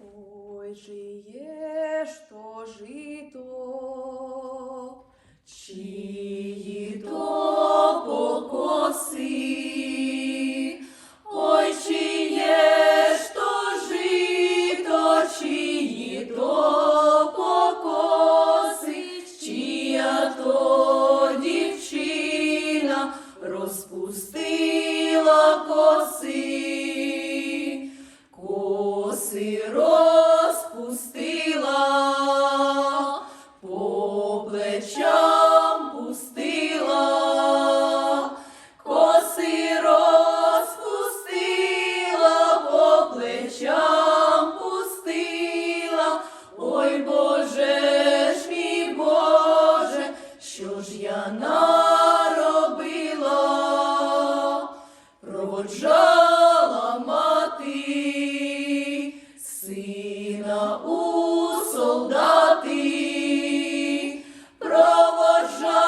Ой, чиє ж то жито, чиї то покоси, ой, чиє ж то жито, чиї то покоси, чия то дівчина розпустила проводжала мати сина у солдати, проводжала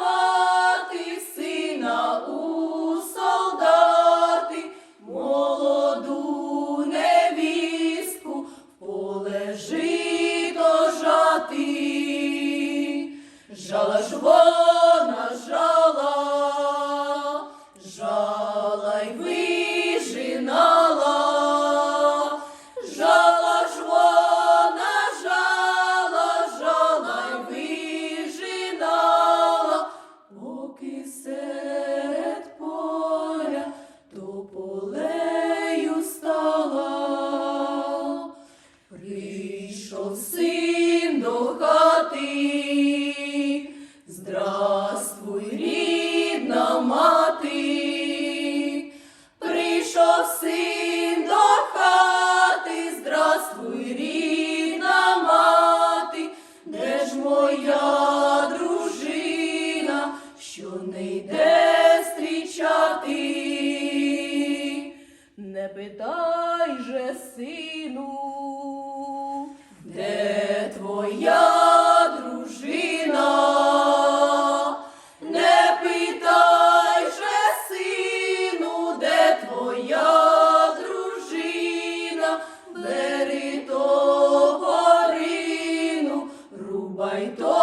мати сина у солдати, молоду невістку в поле жито жати. Жала ж твоя дружина? Не питай же, сину, де твоя дружина? Бери топорину, рубай тополину,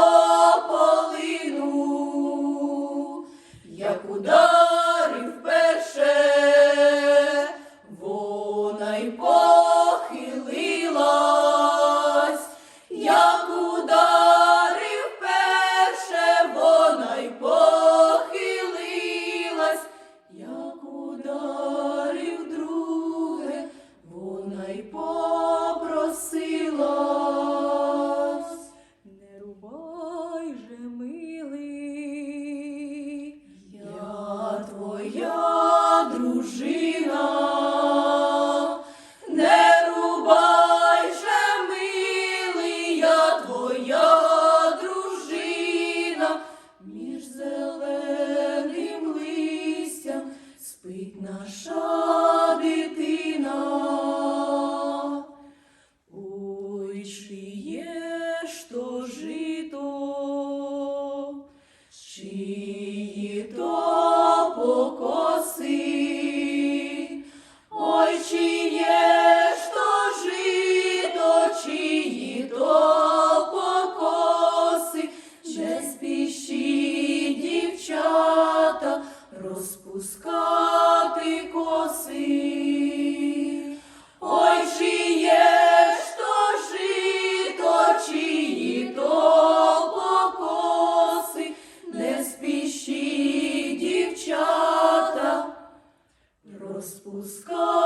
зеленим листям спить наша розпускати коси. Ой, чиє ж то жито, чиї то покоси, не спіші, дівчата, розпускати